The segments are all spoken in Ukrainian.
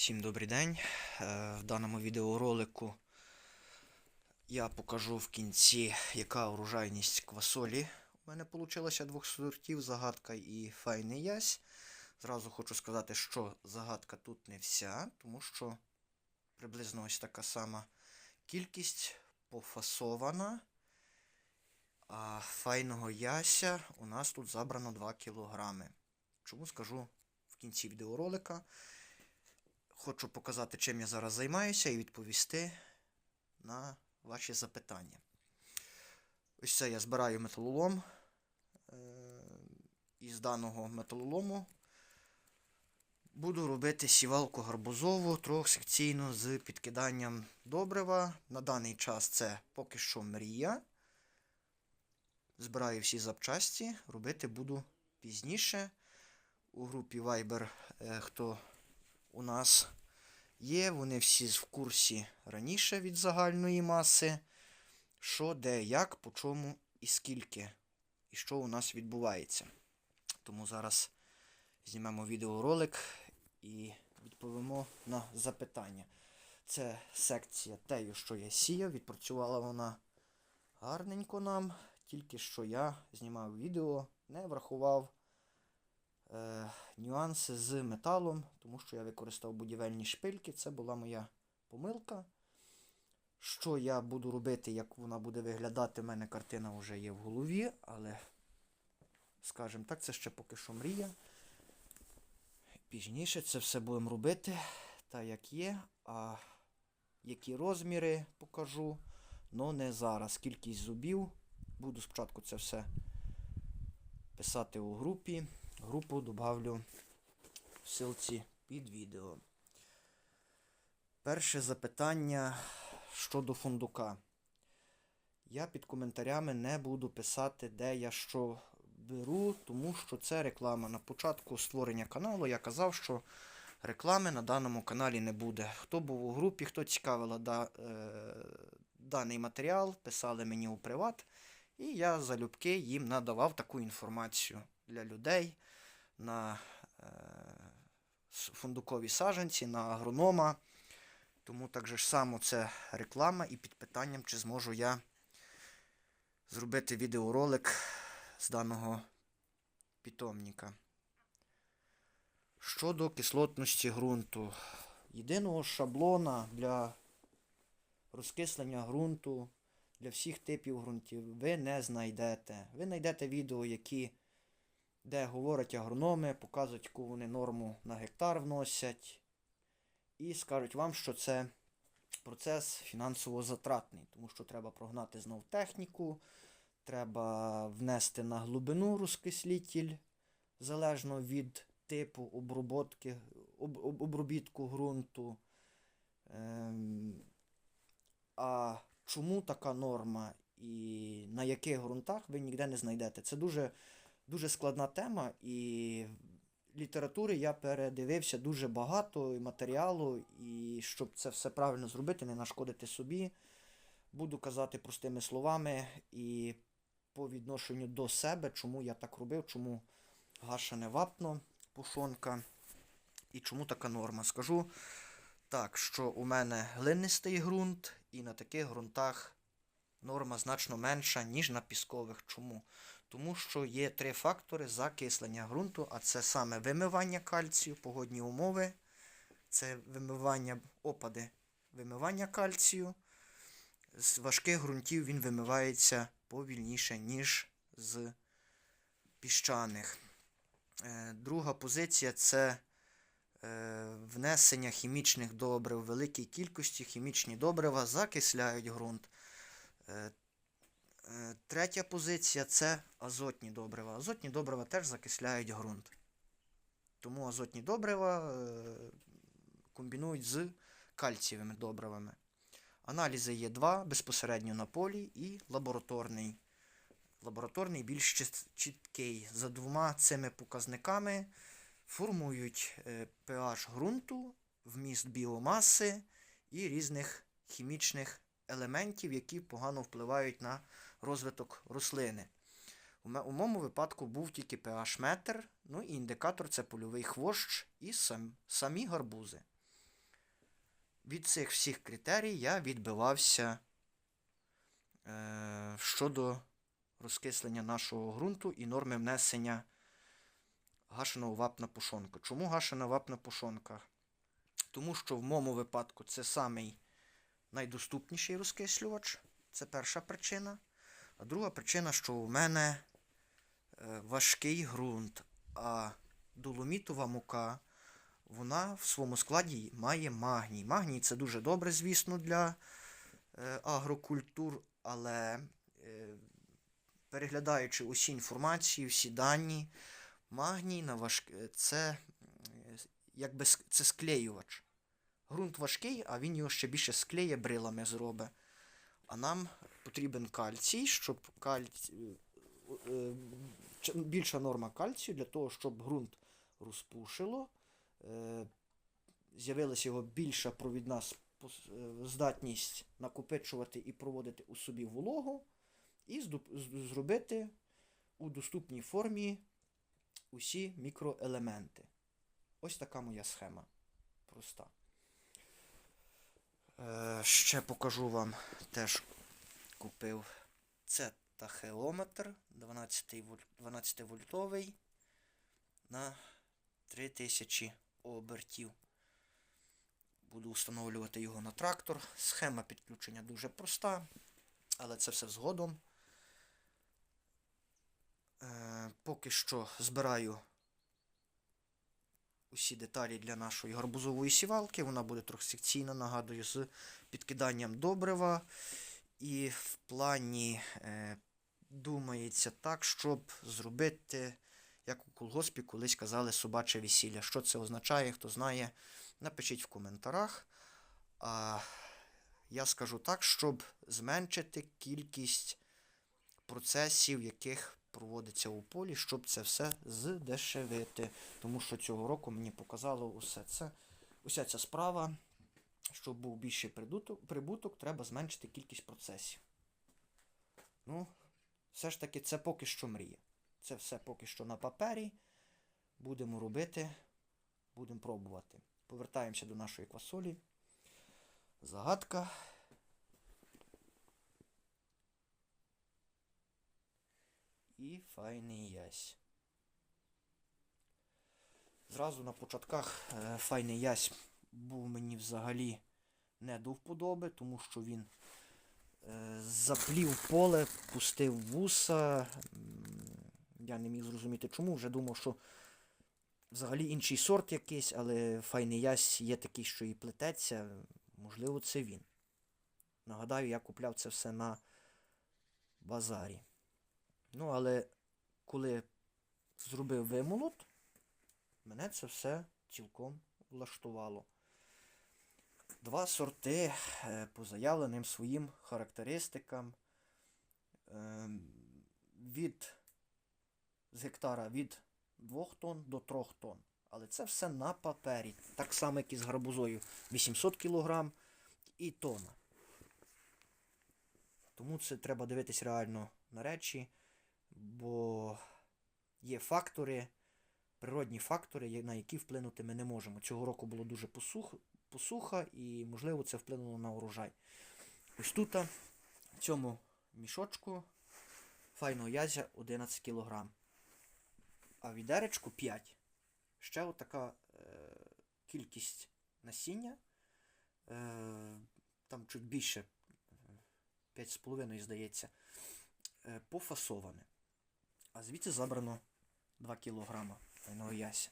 Всім добрий день. Е, В даному відеоролику я покажу в кінці, яка урожайність квасолі. У мене вийшло двох сортів загадка і файний ясь. Зразу хочу сказати, що загадка тут не вся, тому що приблизно ось така сама кількість пофасована. А файного яся у нас тут забрано 2 кілограми. Чому скажу в кінці відеоролика. Хочу показати, чим я зараз займаюся, і відповісти на ваші запитання. Ось це я збираю металолом. Е, Із даного металолому буду робити сівалку гарбузову трьохсекційну з підкиданням добрива. На даний час це поки що мрія. Збираю всі запчасті, робити буду пізніше. У групі Viber, е, хто у нас є, вони всі в курсі раніше від загальної маси, що, де, як, по чому і скільки, і що у нас відбувається. Тому зараз знімемо відеоролик і відповімо на запитання. Це секція тею, що я сіяв, відпрацювала вона гарненько нам, тільки що я знімав відео, не врахував е, нюанси з металом, тому що я використав будівельні шпильки. Це була моя помилка. Що я буду робити, як вона буде виглядати, в мене картина вже є в голові, але, скажімо так, це ще поки що мрія. Пізніше це все будемо робити, так як є. А які розміри покажу, але не зараз. Кількість зубів. Буду спочатку це все писати у групі. Групу добавлю в ссылці під відео. Перше запитання щодо фундука. Я під коментарями не буду писати, де я що беру, тому що це реклама. На початку створення каналу я казав, що реклами на даному каналі не буде. Хто був у групі, хто цікавила да, е, даний матеріал, писали мені у приват, і я залюбки їм надавав таку інформацію для людей на е, фундукові саджанці, на агронома. Тому так же ж само це реклама і під питанням, чи зможу я зробити відеоролик з даного питомника. Щодо кислотності ґрунту. Єдиного шаблона для розкислення ґрунту для всіх типів ґрунтів ви не знайдете. Ви знайдете відео, які, де говорять агрономи, показують, яку вони норму на гектар вносять, і скажуть вам, що це процес фінансово затратний, тому що треба прогнати знов техніку, треба внести на глибину розкислітель, залежно від типу оброботки, об, об, обробітку ґрунту. Ем, а чому така норма і на яких ґрунтах ви ніде не знайдете? Це дуже, дуже складна тема, і літератури я передивився дуже багато і матеріалу, і щоб це все правильно зробити, не нашкодити собі. Буду казати простими словами і по відношенню до себе, чому я так робив, чому гашене вапно, пушонка і чому така норма. Скажу так, що у мене глинистий ґрунт, і на таких ґрунтах норма значно менша, ніж на піскових. Чому? Тому що є три фактори закислення ґрунту, а це саме вимивання кальцію, погодні умови, це вимивання опади, вимивання кальцію. З важких ґрунтів він вимивається повільніше, ніж з піщаних. Е, Друга позиція це е, внесення хімічних добрив в великій кількості. Хімічні добрива закисляють ґрунт. Е, е, Третя позиція це азотні добрива. Азотні добрива теж закисляють ґрунт. Тому азотні добрива е, комбінують з кальцієвими добривами. Аналізи є два безпосередньо на полі і лабораторний. Лабораторний більш чіткий. За двома цими показниками формують е, pH ґрунту, вміст біомаси і різних хімічних елементів, які погано впливають на розвиток рослини. У моєму випадку був тільки pH метр, ну і індикатор це польовий хвощ і сам, самі гарбузи. від цих всіх критерій я відбивався е, щодо розкислення нашого ґрунту і норми внесення гашеного вапна пушонка. Чому гашена вапна пушонка? Тому що в моєму випадку це самий найдоступніший розкислювач. Це перша причина. А друга причина, що у мене е, важкий ґрунт, а доломітова мука, вона в своєму складі має магній. Магній це дуже добре, звісно, для е, агрокультур, але е, переглядаючи усі інформації, всі дані, магній на важк... це якби це склеювач. Ґрунт важкий, а він його ще більше склеє брилами зробить. А нам потрібен кальцій, щоб кальці... е, е, більша норма кальцію для того, щоб ґрунт розпушило, е, з'явилася його більша провідна здатність накопичувати і проводити у собі вологу, і зробити у доступній формі усі мікроелементи. Ось така моя схема. Проста. Е, ще покажу вам теж купив. Це тахеометр 12 12 вольтовий на 3000 обертів. Буду встановлювати його на трактор. Схема підключення дуже проста, але це все згодом. Е, поки що збираю усі деталі для нашої гарбузової сівалки. Вона буде трохи секційна, нагадую, з підкиданням добрива. І в плані е, думається так, щоб зробити, як у колгоспі колись казали, собаче весілля. Що це означає, хто знає, напишіть в коментарях. А я скажу так, щоб зменшити кількість процесів, яких проводиться у полі, щоб це все здешевити. Тому що цього року мені показало усе це, уся ця справа, щоб був більший прибуток, прибуток, треба зменшити кількість процесів. Ну, все ж таки, це поки що мрія. Це все поки що на папері. Будемо робити, будемо пробувати. Повертаємося до нашої квасолі. Загадка. І файний ясь. Зразу на початках е, файний ясь був мені взагалі не до вподоби, тому що він е, заплів поле, пустив вуса. Я не міг зрозуміти чому. Вже думав, що взагалі інший сорт якийсь, але файний ясь є такий, що і плететься. Можливо, це він. Нагадаю, я купляв це все на базарі. Ну, але коли зробив вимолот, мене це все цілком влаштувало. Два сорти е, по заявленим своїм характеристикам е, від з гектара від 2 тонн до 3 тонн. Але це все на папері. Так само, як і з гарбузою 800 кг і тонна. Тому це треба дивитись реально на речі, бо є фактори, природні фактори, на які вплинути ми не можемо. Цього року було дуже посух, посуха і, можливо, це вплинуло на урожай. Ось тут, в цьому мішочку файного язя 11 кг, а відеречку 5. Ще отака е, кількість насіння, е, там чуть більше, 5,5, здається, е, пофасоване. А звідси забрано 2 кг файного яся.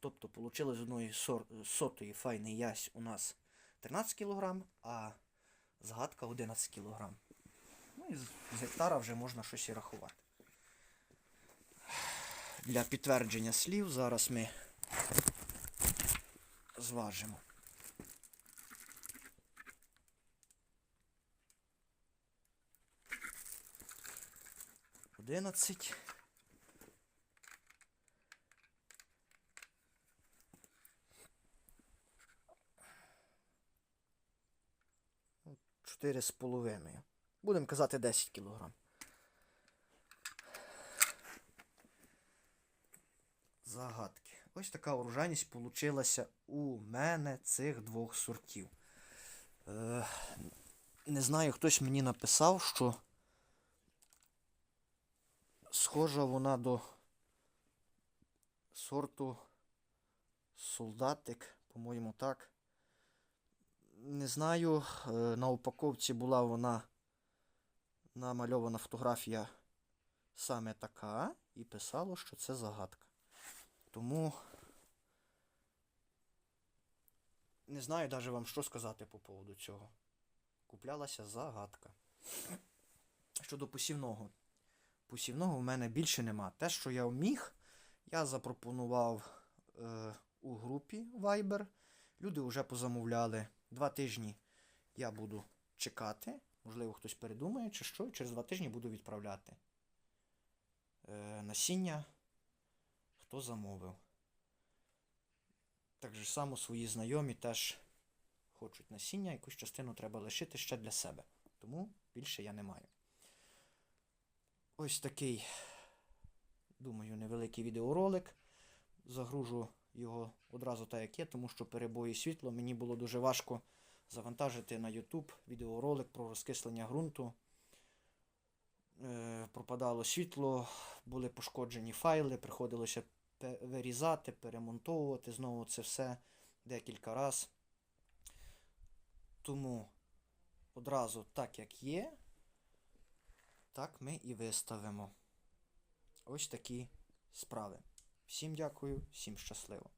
Тобто, вийшло з одної сотої файний ясь у нас 13 кг, а згадка 11 кг. Ну і з гектара вже можна щось і рахувати. Для підтвердження слів зараз ми зважимо. Одинадцять. Чотири з половиною. Будемо казати 10 кілограм. Загадки. Ось така урожайність получилася у мене цих двох сортів. Е, не знаю, хтось мені написав, що схожа вона до сорту солдатик, по-моєму, так. Не знаю, е, на упаковці була вона намальована фотографія саме така, і писало, що це загадка. Тому не знаю навіть вам що сказати по поводу цього. Куплялася загадка. Щодо посівного. Посівного в мене більше нема. Те, що я вміг, я запропонував е, у групі Viber. Люди вже позамовляли. Два тижні я буду чекати. Можливо, хтось передумає, чи що, і через два тижні буду відправляти е, насіння, хто замовив. Так же само свої знайомі теж хочуть насіння, якусь частину треба лишити ще для себе. Тому більше я не маю. Ось такий, думаю, невеликий відеоролик. Загружу його одразу так, як є, тому що перебої світла. Мені було дуже важко завантажити на YouTube відеоролик про розкислення ґрунту. Е, пропадало світло, були пошкоджені файли, приходилося вирізати, перемонтовувати знову це все декілька разів. Тому одразу так, як є, так ми і виставимо. Ось такі справи. Всім дякую, всім щасливо.